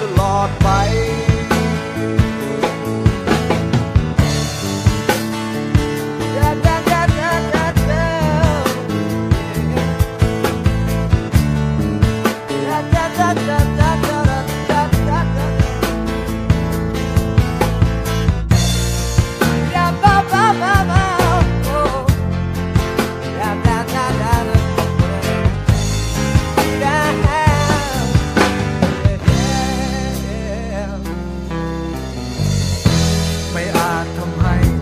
ตลอดไปจ้า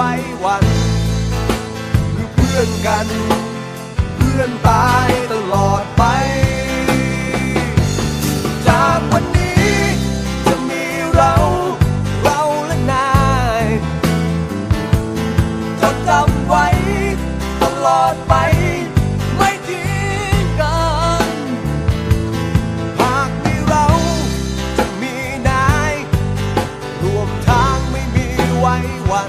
ไว้วันคือเพื่อนกัน เพื่อนตายตลอดไป จากวันนี้จะมีเราเราและนายจดจำไว้ตลอดไปไม่ทิ้งกัน หากมีเราจะมีนายรวมทางไม่มีไว้วัน